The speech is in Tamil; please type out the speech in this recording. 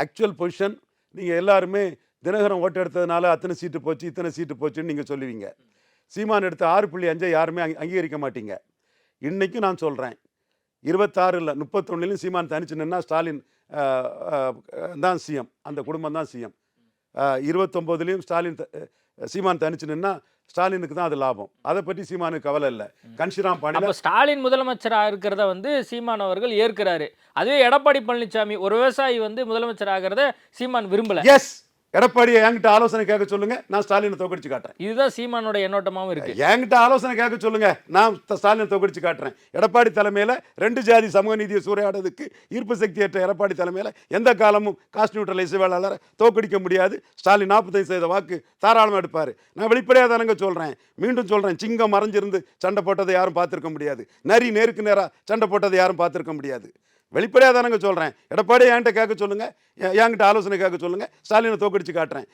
ஆக்சுவல் பொசிஷன் நீங்கள் எல்லாருமே தினகரன் ஓட்டு எடுத்ததுனால அத்தனை சீட்டு போச்சு இத்தனை சீட்டு போச்சுன்னு நீங்கள் சொல்லுவீங்க. சீமான் எடுத்த ஆறு புள்ளி அஞ்சை யாருமே அங்க- அங்கீகரிக்க மாட்டீங்க. இன்றைக்கும் நான் சொல்கிறேன் இருபத்தாறில் முப்பத்தொன்னுலையும் சீமான் தனிச்சு நின்னா ஸ்டாலின் தான் சிஎம் அந்த குடும்பம் தான் சிஎம் இருபத்தொம்போதுலேயும் ஸ்டாலின் சீமான் தனிச்சு நின்னா ஸ்டாலினுக்கு தான் அது லாபம். அதை பற்றி சீமானுக்கு கவலை இல்லை. கன்ஷிராம் பாண்டியில் அப்ப ஸ்டாலின் முதலமைச்சரா இருக்கிறத வந்து சீமான் அவர்கள் ஏற்கிறாரு. அதுவே எடப்பாடி பழனிசாமி ஒரு விவசாயி வந்து முதலமைச்சர் ஆகிறத சீமான் விரும்பல. எஸ் எடப்பாடியை என்கிட்ட ஆலோசனை கேட்க சொல்லுங்க நான் ஸ்டாலினை தோக்கடிச்சு காட்டுறேன். இதுதான் சீமானோட எண்ணோட்டமாவும் இருக்கு. என்கிட்ட ஆலோசனை கேட்க சொல்லுங்க நான் ஸ்டாலினை தோக்கடிச்சு காட்டுறேன். எடப்பாடி தலைமையில் ரெண்டு ஜாதி சமூக நீதியை சூறையாடுறதுக்கு ஈர்ப்பு சக்தியற்ற எடப்பாடி தலைமையில் எந்த காலமும் காஸ்ட் நியூட்ரல் இசைவாளரை தோக்கடிக்க முடியாது. ஸ்டாலின் நாற்பத்தைந்து சதவீத வாக்கு தாராளமாக எடுப்பார். நான் வெளிப்படையாக தானங்க சொல்கிறேன் மீண்டும் சொல்கிறேன் சிங்கம் மறைஞ்சிருந்து சண்டை போட்டதை யாரும் பார்த்துருக்க முடியாது. நரி நேருக்கு நேராக சண்டை போட்டதை யாரும் பார்த்துருக்க முடியாது. வெளிப்படையாக தானங்க சொல்கிறேன் எடப்பாடி என்கிட்ட கேட்க சொல்லுங்கள் என்கிட்ட ஆலோசனை கேட்க சொல்லுங்கள் ஸ்டாலினை தோக்கடிச்சு காட்டுறேன்.